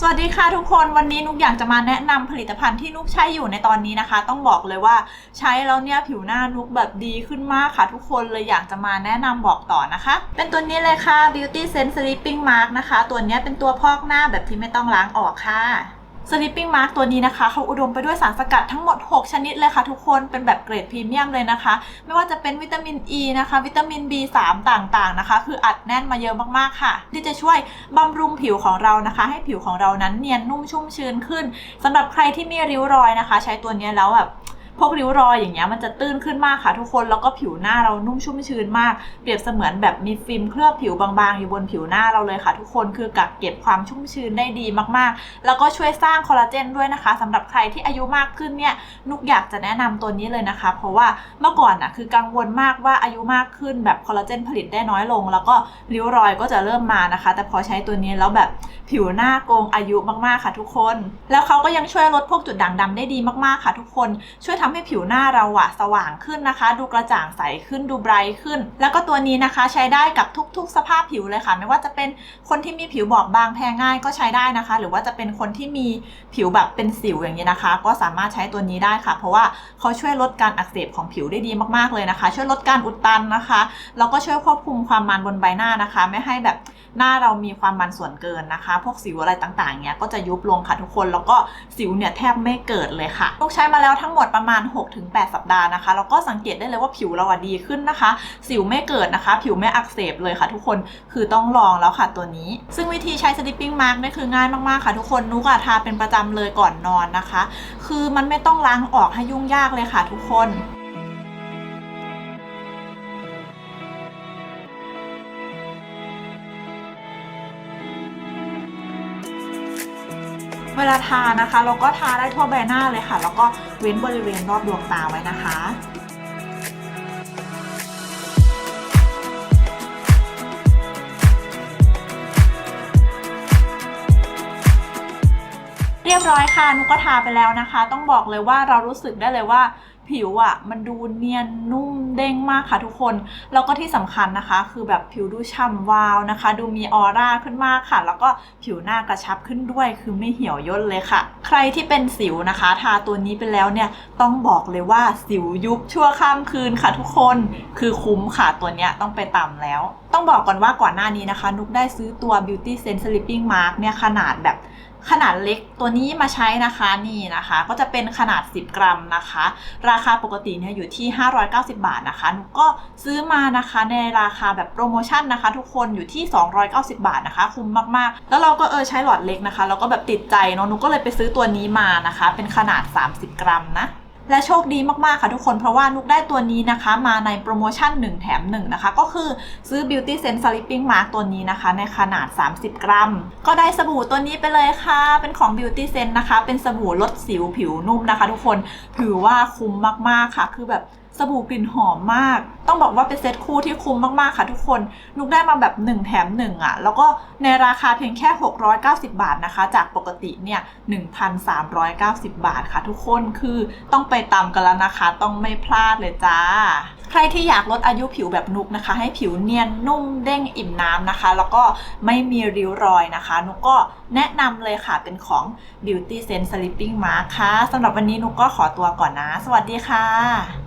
สวัสดีค่ะทุกคนวันนี้นุกอยากจะมาแนะนำผลิตภัณฑ์ที่นุกใช้อยู่ในตอนนี้นะคะ ต้องบอกเลยว่าใช้แล้วเนี่ยผิวหน้านุกแบบดีขึ้นมากค่ะ ทุกคนเลยอยากจะมาแนะนำบอกต่อนะคะ เป็นตัวนี้เลยค่ะ Beauty Sense Sleeping Mask นะคะ ตัวนี้เป็นตัวพอกหน้าแบบที่ไม่ต้องล้างออกค่ะ Sleeping Mask ตัวนี้นะคะเขาอุดมไปด้วยสารสกัดทั้งหมด 6 ชนิดเลยค่ะทุกคนเป็นแบบเกรดพรีเมียมเลยนะคะ ไม่ว่าจะเป็นวิตามิน E นะคะ วิตามิน B3 ต่างๆนะคะ คืออัดแน่นมาเยอะมากๆค่ะ ที่จะช่วยบำรุงผิวของเรานะคะ ให้ผิวของเรานั้นเนียนนุ่มชุ่มชื้นขึ้นสำหรับใครที่มีริ้วรอยนะคะ ใช้ตัวนี้แล้วแบบ พวกริ้วรอยอย่างเงี้ยมันจะตื้นขึ้นมากค่ะทุกคนแล้วก็ผิวหน้าเรานุ่มชุ่มชื้นมาก เปรียบเสมือนแบบมีฟิล์มเคลือบผิวบางๆ อยู่บนผิวหน้าเราเลยค่ะ ทุกคนคือกักเก็บความชุ่มชื้นได้ดีมากๆ แล้วก็ช่วยสร้างคอลลาเจนด้วยนะคะสำหรับใครที่อายุมากขึ้นเนี่ยนุกอยากจะแนะนำตัวนี้เลยนะคะ เพราะว่าเมื่อก่อนน่ะคือกังวลมากว่าอายุมากขึ้นแบบคอลลาเจนผลิตได้น้อยลง แล้วก็ริ้วรอยก็จะเริ่มมานะคะ แต่พอใช้ตัวนี้แล้วแบบผิวหน้าโกงอายุมากๆค่ะ ทุกคน แล้วเขาก็ยังช่วยลดพวกจุดด่างดำได้ดีมากๆค่ะ ทุกคนช่วยทำให้ผิวหน้าเราอะสว่างขึ้นนะคะ ดูกระจ่างใสขึ้นดูไบรท์ขึ้น แล้วก็ตัวนี้นะคะใช้ได้กับทุกๆ สภาพผิวเลยค่ะ ไม่ว่าจะเป็นคนที่มีผิวบอบบางแพ้ง่ายก็ใช้ได้นะคะ หรือว่าจะเป็นคนที่มีผิวแบบเป็นสิวอย่างนี้นะคะ ก็สามารถใช้ตัวนี้ได้ค่ะ เพราะว่าเขาช่วยลดการอักเสบของผิวได้ดีมากๆเลยนะคะ ช่วยลดการอุดตันนะคะแล้วก็ช่วยควบคุมความมันบนใบหน้านะคะ ไม่ให้แบบหน้าเรามีความมันส่วนเกินนะคะ พวกสิวอะไรต่างๆเนี้ยก็จะยุบลงค่ะทุกคนแล้วก็สิวเนี่ยแทบไม่เกิดเลยค่ะลูกใช้มาแล้วทั้งหมดประมาณาณ 6-8 สัปดาห์นะคะแล้วก็สังเกตได้เลยว่าผิวเราดีขึ้นนะคะ สิวไม่เกิดนะคะ ผิวไม่อักเสบเลยค่ะ ทุกคนคือต้องลองแล้วค่ะตัวนี้ ซึ่งวิธีใช้สติปปิ้งมาร์กนี่คือง่ายมากๆค่ะทุกคนนุกอะทาเป็นประจำเลยก่อนนอนนะคะ คือมันไม่ต้องล้างออกให้ยุ่งยากเลยค่ะทุกคน เวลาทานะคะ เราก็ทาได้ทั่วใบหน้าเลยค่ะ แล้วก็เว้นบริเวณรอบดวงตาไว้นะคะ รียบร้อยค่ะนุกก็ทาไปแล้วนะคะ ต้องบอกเลยว่าเรารู้สึกได้เลยว่าผิวอะ่ะมันดูเนียนนุ่มเด้งมากค่ะทุกคน แล้วก็ที่สำคัญนะคะ คือแบบผิวดูฉ่ำวาวนะคะ ดูมีออร่าขึ้นมากค่ะ แล้วก็ผิวหน้ากระชับขึ้นด้วย คือไม่เหี่ยวย่นเลยค่ะ ใครที่เป็นสิวนะคะ ทาตัวนี้ไปแล้วเนี่ยต้องบอกเลยว่าสิวยุบชั่วข้ามคืนค่ะ ทุกคนคือคุ้มค่ะตัวเนี้ยต้องไปต่ำแล้ว ต้องบอกก่อนว่าก่อนหน้านี้นะคะ นุกได้ซื้อตัว Beauty Sense Sleeping Mask เนี่ยขนาดแบบ ขนาดเล็กตัวนี้มาใช้นะคะนี่นะคะ ก็จะเป็นขนาด 10 กรัมนะคะ ราคาปกติเนี่ยอยู่ที่ 590 บาทนะคะหนูก็ซื้อมานะคะในราคาแบบโปรโมชั่นนะคะ ทุกคนอยู่ที่ 290 บาทนะคะ คุ้มมากๆ แล้วเราก็เออใช้หลอดเล็กนะคะ เราก็แบบติดใจเนาะหนูก็เลยไปซื้อตัวนี้มานะคะ เป็นขนาด 30 กรัมนะ และโชคดีมากๆค่ะทุกคนเพราะว่านุกได้ตัวนี้นะคะมาในโปรโมชั่น 1 แถม 1 นะคะ ก็คือซื้อ Beauty Sense Sleeping Mask ตัวนี้นะคะ ในขนาด 30 กรัม ก็ได้สบู่ตัวนี้ไปเลยค่ะ เป็นของ Beauty Sense นะคะ เป็นสบู่ลดสิวผิวนุ่มนะคะ ทุกคนถือว่าคุ้มมากๆค่ะ คือแบบ สบู่กลิ่นหอมมาก ต้องบอกว่าเป็นเซตคู่ที่คุ้มมากๆค่ะทุกคน นุกได้มาแบบ 1 แถม 1 อะ แล้วก็ในราคาเพียงแค่ 690 บาทนะคะ จากปกติเนี่ย 1,390 บาทค่ะทุกคนคือต้องไปตามกันแล้วนะคะ ต้องไม่พลาดเลยจ้า ใครที่อยากลดอายุผิวแบบนุกนะคะ ให้ผิวเนียนนุ่มเด้งอิ่มน้ำนะคะ แล้วก็ไม่มีริ้วรอยนะคะ นุกก็แนะนำเลยค่ะเป็นของ Beauty Sense Sleeping Mask ค่ะสำหรับวันนี้นุกก็ขอตัวก่อนนะ สวัสดีค่ะ